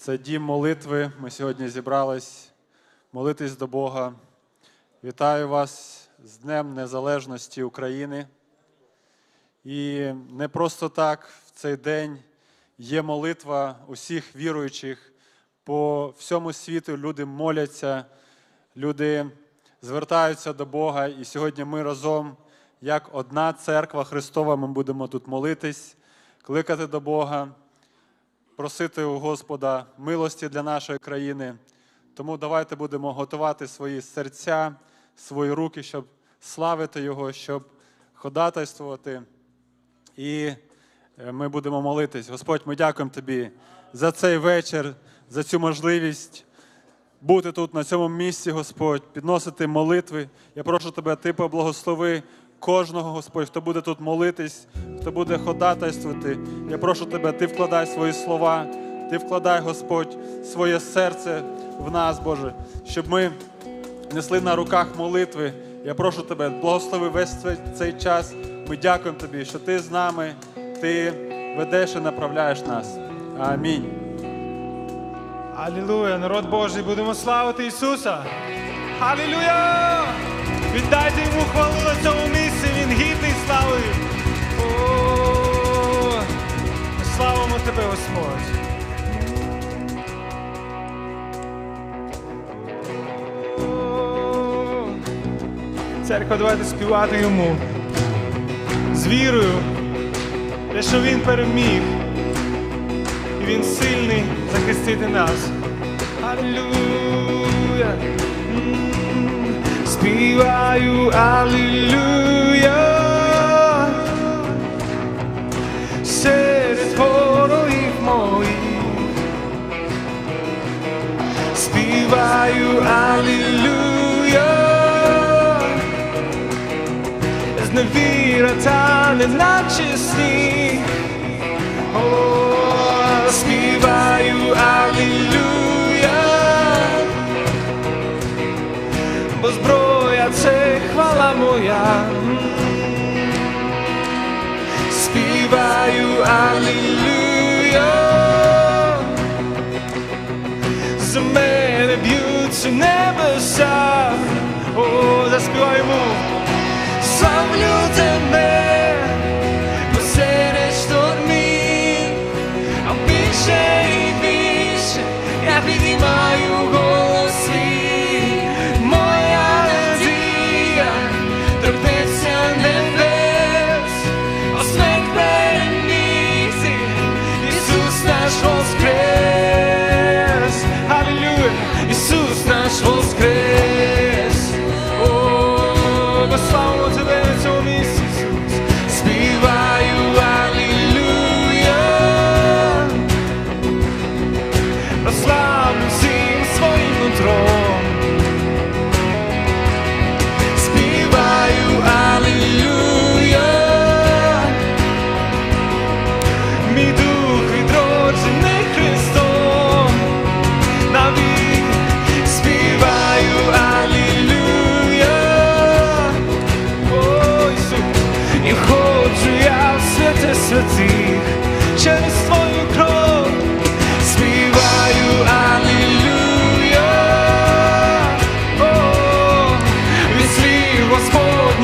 Це дім молитви. Ми сьогодні зібрались молитись до Бога. Вітаю вас з Днем Незалежності України. І не просто так в цей день є молитва усіх віруючих по всьому світу. Люди моляться, люди звертаються до Бога. І сьогодні ми разом, як одна церква Христова, ми будемо тут молитись, кликати до Бога просити у Господа милості для нашої країни. Тому давайте будемо готувати свої серця, свої руки, щоб славити Його, щоб ходатайствувати. І е, ми будемо молитись. Господь, ми дякуємо Тобі за цей вечір, за цю можливість бути тут, на цьому місці, Господь, підносити молитви. Я прошу Тебе, Ти поблагослови кожного, Господь, хто буде тут молитись, хто буде ходатайствувати. Я прошу Тебе, Ти вкладай свої слова, Ти вкладай, Господь, своє серце в нас, Боже, щоб ми несли на руках молитви. Я прошу Тебе, благослови весь цей, час. Ми дякуємо Тобі, що Ти з нами, Ти ведеш і направляєш нас. Амінь. Алілуя, народ Божий, будемо славити Ісуса. Алілуя! Віддайте йому хвалу на цьому місці, гідний слави. О, Славимо тебе, Господь. Церква, давайте співати йому з вірою, те, що він переміг і він сильний захистити нас. Алілуя. М, Співаю Алілуя. src porojih mojih Spivaju aliluja Znevira ta nenačesni oh, Spivaju aliluja Bo zbroja se hvala moja. mm. Співаю Алілуя, за мене б'ються небеса. О,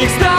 It's not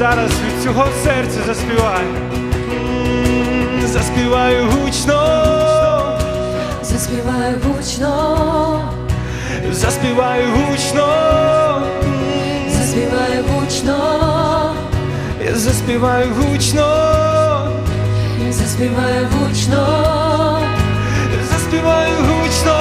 Зараз від цього серця заспівай. М, Заспіваю гучно, Заспіваю гучно, заспіваю гучно, заспіваю гучно, я заспіваю гучно, заспіваю гучно, заспіваю гучно,